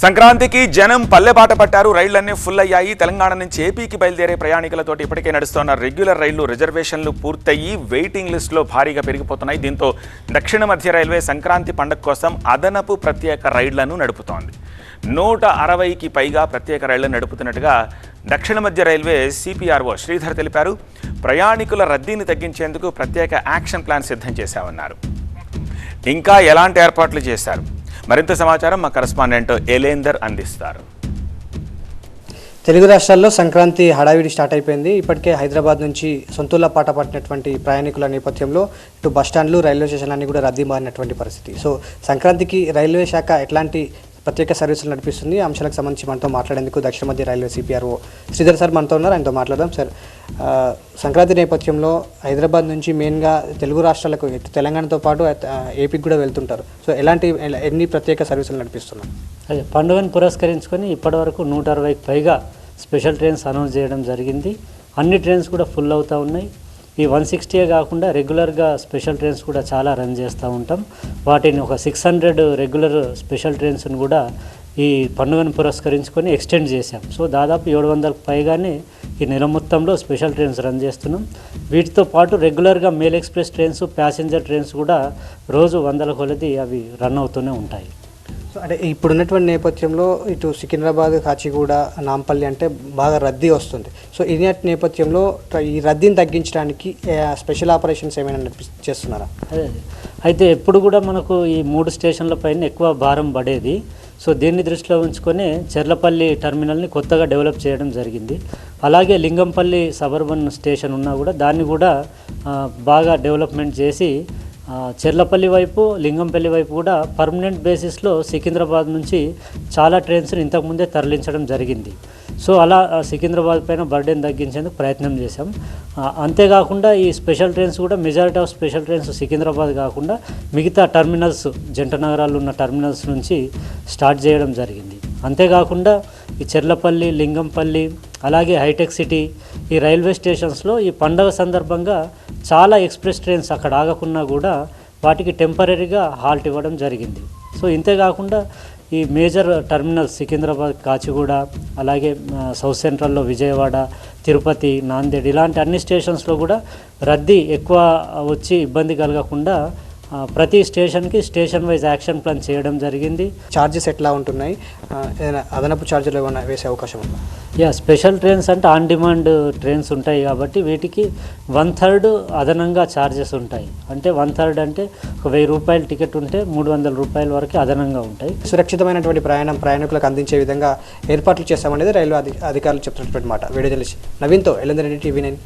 సంక్రాంతికి జనం పల్లెబాట పట్టారు. రైళ్ళన్నీ ఫుల్ అయ్యాయి. తెలంగాణ నుంచి ఏపీకి బయలుదేరే ప్రయాణికులతోటి ఇప్పటికే నడుస్తున్న రెగ్యులర్ రైళ్ళు రిజర్వేషన్లు పూర్తయి వెయిటింగ్ లిస్టులో భారీగా పెరిగిపోతున్నాయి. దీంతో దక్షిణ మధ్య రైల్వే సంక్రాంతి పండుగ కోసం అదనపు ప్రత్యేక రైళ్ళను నడుపుతోంది. నూట అరవైకి పైగా ప్రత్యేక రైళ్ళను నడుపుతున్నట్టుగా దక్షిణ మధ్య రైల్వే సిపిఆర్ఓ శ్రీధర్ తెలిపారు. ప్రయాణికుల రద్దీని తగ్గించేందుకు ప్రత్యేక యాక్షన్ ప్లాన్ సిద్ధం చేశామన్నారు. ఇంకా ఎలాంటి ఏర్పాట్లు చేశారు? మరింత సమాచారం మా కరస్పాండెంట్ ఎలేందర్ అందిస్తారు. తెలుగు రాష్ట్రాల్లో సంక్రాంతి హడావిడి స్టార్ట్ అయిపోయింది. ఇప్పటికే హైదరాబాద్ నుంచి సొంతూళ్ళ పాట పట్టినటువంటి ప్రయాణికుల నేపథ్యంలో ఇటు బస్టాండ్లు రైల్వే స్టేషన్లన్నీ కూడా రద్దీ మారినటువంటి పరిస్థితి. సో సంక్రాంతికి రైల్వే శాఖ ఎట్లాంటి ప్రత్యేక సర్వీసులు నడిపిస్తుంది. అంశాలకు సంబంధించి మనతో మాట్లాడేందుకు దక్షిణ మధ్య రైల్వే సిపిఆర్ఓ శ్రీధర్ సార్ మనతో ఉన్నారు. ఆయనతో మాట్లాడదాం. సార్ సంక్రాంతి నేపథ్యంలో హైదరాబాద్ నుంచి మెయిన్గా తెలుగు రాష్ట్రాలకు తెలంగాణతో పాటు ఏపీకి కూడా వెళ్తుంటారు. సో ఎలాంటి ఎన్ని ప్రత్యేక సర్వీసులు నడిపిస్తున్నాం అదే పండుగను పురస్కరించుకొని ఇప్పటివరకు నూట అరవైకి పైగా స్పెషల్ ట్రైన్స్ అనౌన్స్ చేయడం జరిగింది. అన్ని ట్రైన్స్ కూడా ఫుల్ అవుతూ ఉన్నాయి. ఈ వన్ సిక్స్టీయే కాకుండా రెగ్యులర్గా స్పెషల్ ట్రైన్స్ కూడా చాలా రన్ చేస్తూ ఉంటాం. వాటిని ఒక సిక్స్ హండ్రెడ్ రెగ్యులర్ స్పెషల్ ట్రైన్స్ను కూడా ఈ పండుగను పురస్కరించుకొని ఎక్స్టెండ్ చేశాం. సో దాదాపు ఏడు వందలకు పైగానే ఈ నెల మొత్తంలో స్పెషల్ ట్రైన్స్ రన్ చేస్తున్నాం. వీటితో పాటు రెగ్యులర్గా mail express trains passenger trains కూడా రోజు వందల కొలది అవి రన్ అవుతూనే ఉంటాయి. సో అంటే ఇప్పుడున్నటువంటి నేపథ్యంలో ఇటు సికింద్రాబాద్ కాచిగూడ నాంపల్లి అంటే బాగా రద్దీ వస్తుంది. సో ఇది నేపథ్యంలో ఈ రద్దీని తగ్గించడానికి స్పెషల్ ఆపరేషన్స్ ఏమైనా చేస్తున్నారా? అదే అయితే ఎప్పుడు కూడా మనకు ఈ మూడు స్టేషన్ల పైన ఎక్కువ భారం పడేది. సో దీన్ని దృష్టిలో ఉంచుకొని చెర్లపల్లి టర్మినల్ని కొత్తగా డెవలప్ చేయడం జరిగింది. అలాగే లింగంపల్లి సబర్బన్ స్టేషన్ ఉన్నా కూడా దాన్ని కూడా బాగా డెవలప్మెంట్ చేసి చెర్లపల్లి వైపు లింగంపల్లి వైపు కూడా పర్మనెంట్ బేసిస్లో సికింద్రాబాద్ నుంచి చాలా ట్రైన్స్ని ఇంతకుముందే తరలించడం జరిగింది. సో అలా సికింద్రాబాద్ పైన బర్డెన్ తగ్గించేందుకు ప్రయత్నం చేశాం. అంతేకాకుండా ఈ స్పెషల్ ట్రైన్స్ కూడా majority of special trains Secunderabad కాకుండా మిగతా టర్మినల్స్ జంట నగరాల్లో ఉన్న టర్మినల్స్ నుంచి స్టార్ట్ చేయడం జరిగింది. అంతేకాకుండా ఈ చెర్లపల్లి లింగంపల్లి అలాగే హైటెక్ సిటీ ఈ రైల్వే స్టేషన్స్లో ఈ పండగ సందర్భంగా చాలా ఎక్స్ప్రెస్ ట్రైన్స్ అక్కడ ఆగకున్నా కూడా వాటికి టెంపరీగా హాల్ట్ ఇవ్వడం జరిగింది. సో ఇంతేకాకుండా ఈ మేజర్ టర్మినల్స్ సికింద్రాబాద్ కాచిగూడ అలాగే సౌత్ సెంట్రల్లో విజయవాడ తిరుపతి నాందేడ్ ఇలాంటి అన్ని స్టేషన్స్లో కూడా రద్దీ ఎక్కువ వచ్చి ఇబ్బంది కలగకుండా ప్రతి స్టేషన్కి స్టేషన్ వైజ్ యాక్షన్ ప్లాన్ చేయడం జరిగింది. ఛార్జెస్ ఎట్లా ఉంటున్నాయి? ఏదైనా అదనపు ఛార్జీలు ఏమైనా వేసే అవకాశం ఉందా? యా స్పెషల్ ట్రైన్స్ అంటే ఆన్ డిమాండ్ ట్రైన్స్ ఉంటాయి కాబట్టి వీటికి వన్ థర్డ్ అదనంగా ఛార్జెస్ ఉంటాయి. అంటే వన్ థర్డ్ అంటే ఒక వెయ్యి రూపాయల టికెట్ ఉంటే మూడు వందల రూపాయల వరకు అదనంగా ఉంటాయి. సురక్షితమైనటువంటి ప్రయాణం ప్రయాణికులకు అందించే విధంగా ఏర్పాట్లు చేస్తామనేది రైల్వే అధి అధికారులు చెప్తున్నటువంటి మాట. వీడియో తెలిసి నవీన్తో ఎల్లందరెడ్డి టీవీ నైన్